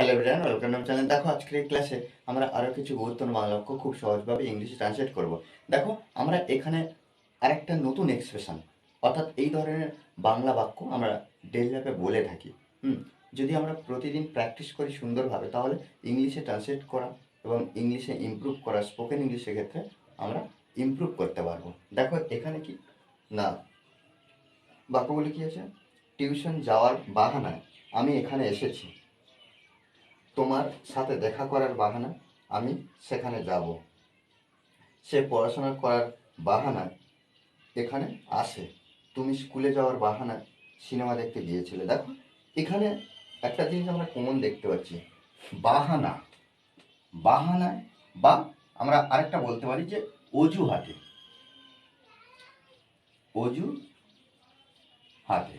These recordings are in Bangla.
Hello Brian welcome to channel দেখো, আজকের এই ক্লাসে আমরা আরও কিছু গুরুত্বপূর্ণ বাংলা বাক্য খুব সহজভাবে ইংলিশে ট্রান্সলেট করব। দেখো, আমরা এখানে আরেকটা নতুন এক্সপ্রেশন অর্থাৎ এই ধরনের বাংলা বাক্য আমরা ডেলি লাইফে বলে থাকি। হুম, যদি আমরা প্রতিদিন প্র্যাকটিস করি সুন্দরভাবে, তাহলে ইংলিশে ট্রান্সলেট করা এবং ইংলিশে ইমপ্রুভ করা স্পোকেন ইংলিশের ক্ষেত্রে আমরা ইমপ্রুভ করতে পারব। দেখো, এখানে কি? না। বাক্যগুলি কি আছে? টিউশন যাওয়ার বাহানায় আমি এখানে এসেছি। তোমার সাথে দেখা করার বাহানা আমি সেখানে যাব। সে পড়াশোনা করার বাহানায় এখানে আসে তুমি স্কুলে যাওয়ার বাহানায় সিনেমা দেখতে গিয়েছিলে। দেখো, এখানে একটা জিনিস আমরা কমন দেখতে পাচ্ছি। বাহানা। বাহানায় বা আমরা আরেকটা বলতে পারি যে অজু অজুহাতে। অজু হাতে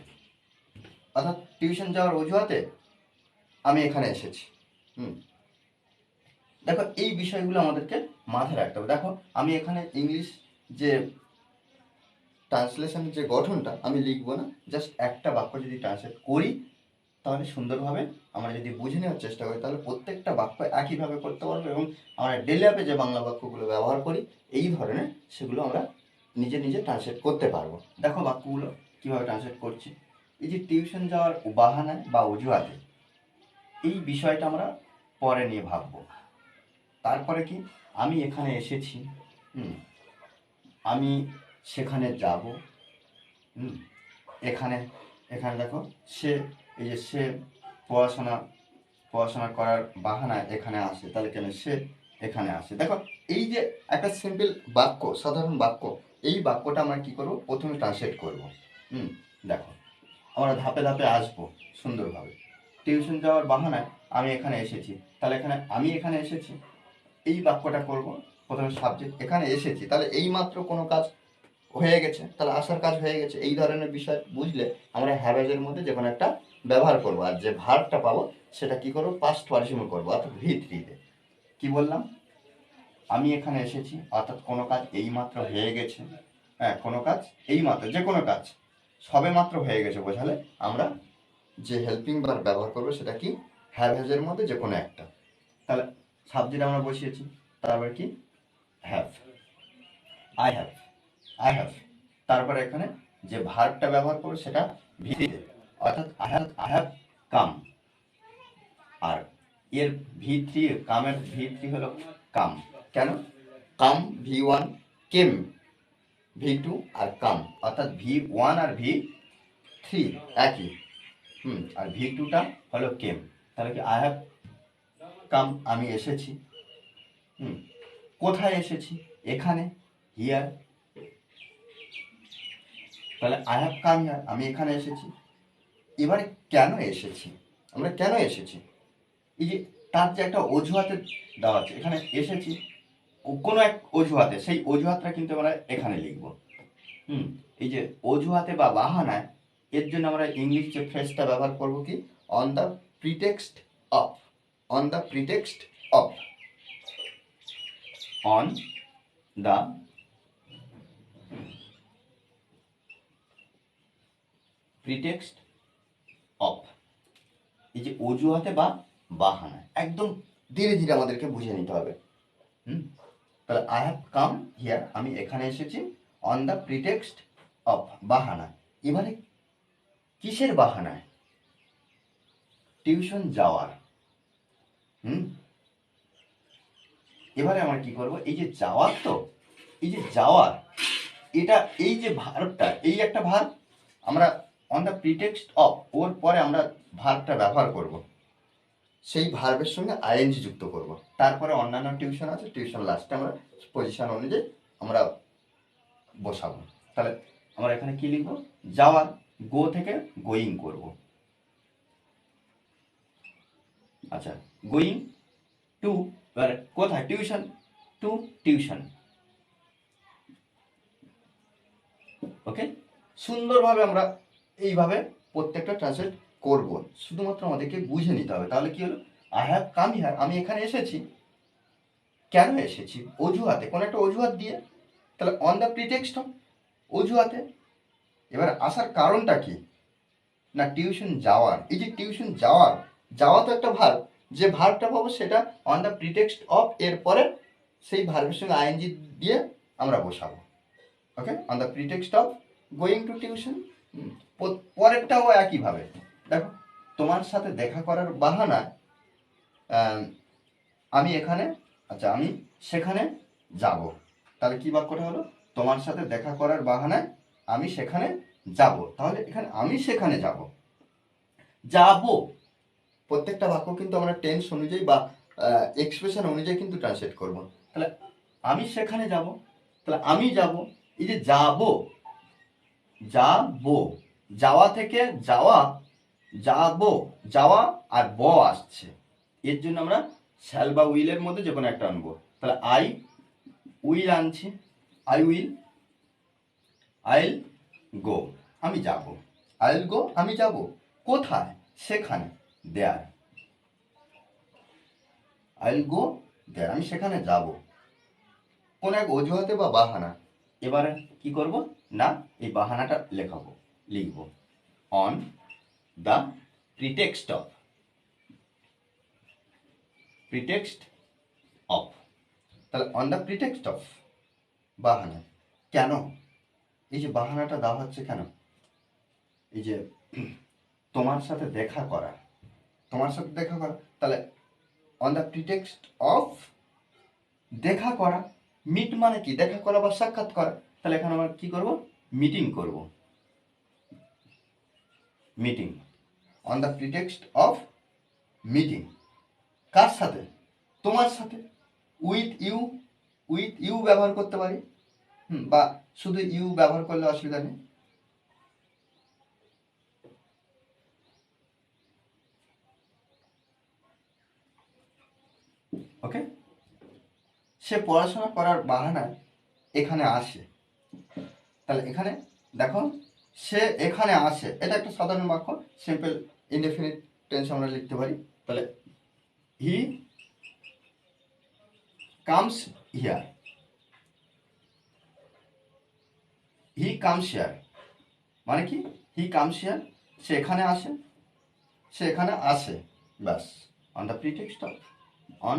অর্থাৎ টিউশন যাওয়ার অজুহাতে আমি এখানে এসেছি। হুম। দেখো, এই বিষয়গুলো আমাদেরকে মাথায় রাখতে হবে। দেখো, আমি এখানে ইংলিশ যে ট্রান্সলেশনের যে গঠনটা, আমি লিখব না। জাস্ট একটা বাক্য যদি ট্রান্সলেট করি, তাহলে সুন্দরভাবে আমরা যদি বুঝে নেওয়ার চেষ্টা করি, তাহলে প্রত্যেকটা বাক্য একইভাবে করতে পারব এবং আমরা ডেলি অ্যাপে যে বাংলা বাক্যগুলো ব্যবহার করি, এই ধরনের সেগুলো আমরা নিজে নিজে ট্রান্সলেট করতে পারব। দেখো বাক্যগুলো কীভাবে ট্রান্সলেট করছি। এই যে টিউশন যাওয়ার বাহানায় বা অজুহাতে, এই বিষয়টা আমরা পরে নিয়ে ভাববো। তারপরে কি? আমি এখানে এসেছি আমি সেখানে যাব এখানে এখানে দেখো, সে, এই যে সে পড়াশোনা পড়াশোনা করার বাহানায় এখানে আসে, তাহলে কেন সে এখানে আসে? দেখো, এই যে একটা সিম্পল বাক্য, সাধারণ বাক্য, এই বাক্যটা আমরা কি করব? প্রথমে ট্রান্সলেট করব, হুম। দেখো, আমরা ধাপে ধাপে আসব সুন্দরভাবে। টিউশন যাওয়ার বাহানায় আমি এখানে এসেছি। তাহলে এখানে আমি এখানে এসেছি? এই বাক্যটা করব। প্রথমে সাবজেক্ট এখানে এসেছি। তাহলে এই মাত্র কোনো কাজ হয়ে গেছে? তাহলে আসার কাজ হয়ে গেছে। এই ধরনের বিষয় বুঝলে আমরা হ্যাবেজের মধ্যে যে কোনো একটা ব্যবহার করব। আর যে ভারটা পাবো, সেটা কি করব? পাস্ট পার্সিমে করব, অর্থাৎ ভি থ্রিতে কি বললাম? আমি এখানে এসেছি, অর্থাৎ কোনো কাজ এই মাত্র হয়ে গেছে। হ্যাঁ কোনো কাজ এই মাত্র যে কোনো কাজ সবে মাত্র হয়ে গেছে বোঝালে আমরা যে হেল্পিং বার ব্যবহার করব সেটা কি? হ্যাভ হ্যাজের মধ্যে যে কোনো একটা। তাহলে সাবজেক্ট আমরা বসিয়েছি, তারপর কি? Have I have I have তারপরে এখানে যে ভার্বটা ব্যবহার করব সেটা ভিতে অর্থাৎ I have I have come আর এর ভি থ্রি কামের ভি থ্রি হলো কাম কেন? Come V one came V two আর কাম অর্থাৎ ভি ওয়ান আর ভি থ্রি একই। হুম, আর ভি টুটা হলো কেম তাহলে কি আই হ্যাভ কাম আমি এসেছি। হুম, কোথায় এসেছি? এখানে? হিয়ার তাহলে আই হ্যাভ কাম হিয়ার আমি এখানে এসেছি। এবারে কেন এসেছি? আমরা কেন এসেছি? এই যে তার যে একটা অজুহাতে দেওয়া আছে, এখানে এসেছি। কোনো এক অজুহাতে, সেই অজুহাতটা কিন্তু আমরা এখানে লিখব। হুম, এই যে অজুহাতে বা বাহানায় এর জন্য আমরা ইংলিশ যে ফ্রেজটা ব্যবহার করব কি? On the pretext of on the pretext of on the pretext of এই যে অজুহাতে বা বাহানা একদম ধীরে ধীরে আমাদেরকে বুঝে নিতে হবে। হুম? তাহলে আই হ্যাভ কাম হিয়ার আমি এখানে এসেছি অন দ্য প্রিটেক্সট অফ বাহানা এবারে কিসের বাহানায়? টিউশন যাওয়ার। হুম? এবারে আমরা কি করব? এই যে যাওয়ার তো, এই যে যাওয়ার, এটা এই যে ভার্বটা, এই একটা ভার্ব আমরা অন দ্য প্রিটেক্সট অফ ওর পরে আমরা ভার্বটা ব্যবহার করব। সেই ভার্বের সঙ্গে আইএনজি যুক্ত করব। তারপরে অন্যান্য টিউশন আছে, টিউশন লাস্টে আমরা পজিশন অনুযায়ী আমরা বসাবো। তাহলে আমরা এখানে কি লিখব? যাওয়ার। গো থেকে গোয়িং করব। আচ্ছা গোয়িং টু কোথায়? টিউশন? To, tuition. ওকে? সুন্দরভাবে আমরা এইভাবে প্রত্যেকটা ট্রান্সলেট করব। শুধুমাত্র আমাদেরকে বুঝে নিতে হবে। তাহলে কি হলো? আই হ্যাভ কাম হিয়ার আমি এখানে এসেছি। কেন এসেছি? অজুহাতে, কোনো একটা অজুহাত দিয়ে। তাহলে অন দ্য প্রিটেক্সট অজুহাতে এবার আসার কারণটা কি? না টিউশন যাওয়ার। এই যে টিউশন যাওয়ার যাওয়া তো একটা ভার যে ভার্বটা পাবো সেটা অন দ্য প্রিটেক্সট অফ এর পরে সেই ভার্বের সঙ্গে আইএনজি দিয়ে আমরা বসাবো। Okay on the pretext of going to tuition পরেরটাও একইভাবে। দেখো তোমার সাথে দেখা করার বাহানায় আম, আমি এখানে আচ্ছা আমি সেখানে যাব। তাহলে কি বাক্যটা হলো? তোমার সাথে দেখা করার বাহানায় আমি সেখানে যাব। তাহলে এখানে আমি সেখানে যাব। যাব। প্রত্যেকটা বাক্য কিন্তু আমরা টেন্স অনুযায়ী বা এক্সপ্রেশন অনুযায়ী কিন্তু ট্রান্সলেট করব। তাহলে আমি সেখানে যাব। তাহলে আমি যাব। এই যে যাব যাব। যাওয়া থেকে যাওয়া, যাব, যাওয়া আর ব আসছে। এর জন্য আমরা শ্যাল বা উইলের মধ্যে যে কোনো একটা আনব। তাহলে আই উইল আনছি। আই উইল আইল গো আমি যাব। আইল গো আমি যাব। কোথায়? সেখানে। দেয়ার আইল গো দেয়ার আমি সেখানে যাব। কোন এক অজুহাতে বা বাহানা। এবারে কি করব? না, এই বাহানাটা লেখাবো, লিখব। On the pretext of pretext of তাহলে অন দ্য প্রিটেক্সট অফ বাহানা। কেন? এই যে বাহানাটা দেওয়া হচ্ছে কেন? এই যে তোমার সাথে দেখা করা। তোমার সাথে দেখা করা, তাহলে অন দ্য প্রিটেক্সট অফ দেখা করা। মিট মানে কি? দেখা করা বা সাক্ষাৎ করা। তাহলে এখানে আমরা কি করব? মিটিং করব। Meeting on the pretext of meeting কার সাথে? তোমার সাথে। উইথ ইউ উইথ ইউ ব্যবহার করতে পারি। বা শুধু ইউ ব্যবহার করলে অসুবিধা নেই? ওকে? সে পড়াশোনা করার বাহানায় এখানে আসে। তাহলে এখানে দেখো, সে এখানে আসে। এটা একটা সাধারণ বাক্য সিম্পল ইনডেফিনিট টেন্স আমরা লিখতে পারি। তাহলে he comes here he comes here মানে কি? হি কামস হিয়ার সে এখানে আসে, সে এখানে আসে, ব্যাস। On the pretext of on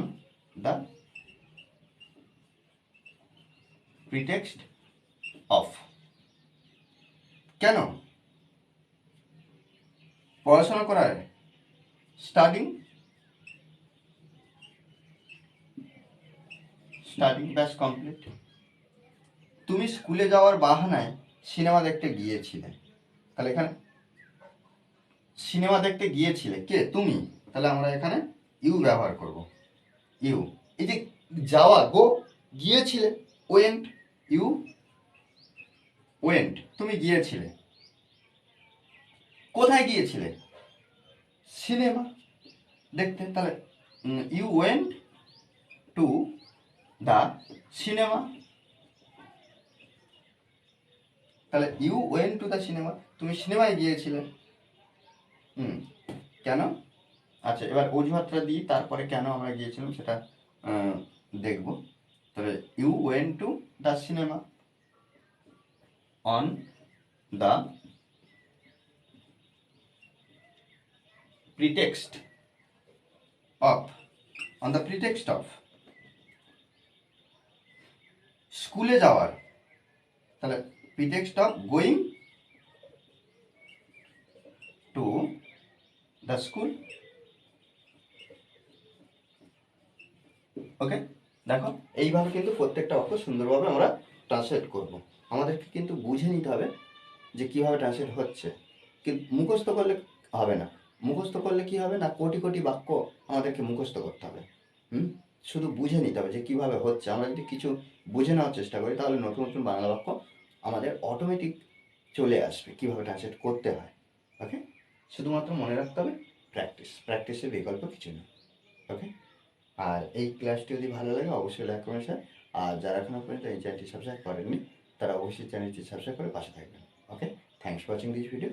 the pretext of কেন? পড়াশোনা করার স্টাডিং স্টাডিং ব্যাস কমপ্লিট তুমি স্কুলে যাওয়ার বাহানায় সিনেমা দেখতে গিয়েছিলে। তাহলে এখানে সিনেমা দেখতে গিয়েছিলে। কে? তুমি। তাহলে আমরা এখানে ইউ ব্যবহার করব। ইউ। এই যে যাওয়া, গো, গিয়েছিলে। ওয়েন্ট ইউ ওয়েন্ট তুমি গিয়েছিলে। কোথায় গিয়েছিলে? সিনেমা দেখতে। তাহলে you went to the cinema তাহলে you went to the cinema তুমি সিনেমায় গিয়েছিলে। হুম, কেন? আচ্ছা এবার অজুহাতটা দিই, তারপরে কেন আমরা গিয়েছিলাম সেটা দেখব। তবে you went to the cinema on the pretext of, on the pretext of স্কুলে যাওয়ার। তাহলে pretext of going to the school okay দেখো, এইভাবে কিন্তু প্রত্যেকটা অক্ষর সুন্দরভাবে আমরা ট্রান্সলেট করব। আমাদেরকে কিন্তু বুঝে নিতে হবে যে কীভাবে ট্রান্সলেট হচ্ছে। কিন্তু মুখস্থ করলে হবে না। মুখস্থ করলে কি হবে না? কোটি কোটি বাক্য আমাদেরকে মুখস্থ করতে হবে। হুম? শুধু বুঝে নিতে হবে যে কীভাবে হচ্ছে। আমরা যদি কিছু বুঝে নেওয়ার চেষ্টা করি, তাহলে নতুন নতুন বাংলা বাক্য আমাদের অটোমেটিক চলে আসবে, কীভাবে ট্রান্সলেট করতে হয় ওকে শুধুমাত্র মনে রাখতে হবে প্র্যাকটিস প্র্যাকটিসের বিকল্প কিছু নেই ওকে আর এই ক্লাসটি যদি ভালো লাগে, অবশ্যই লাইক করবেন স্যার আর যারা এখনও পর্যন্ত এই চ্যানেলটি সাবস্ক্রাইব করেননি, তারা অবশ্যই চ্যানেলটি সাবস্ক্রাইব করে পাশে থাকবেন okay thanks for watching this video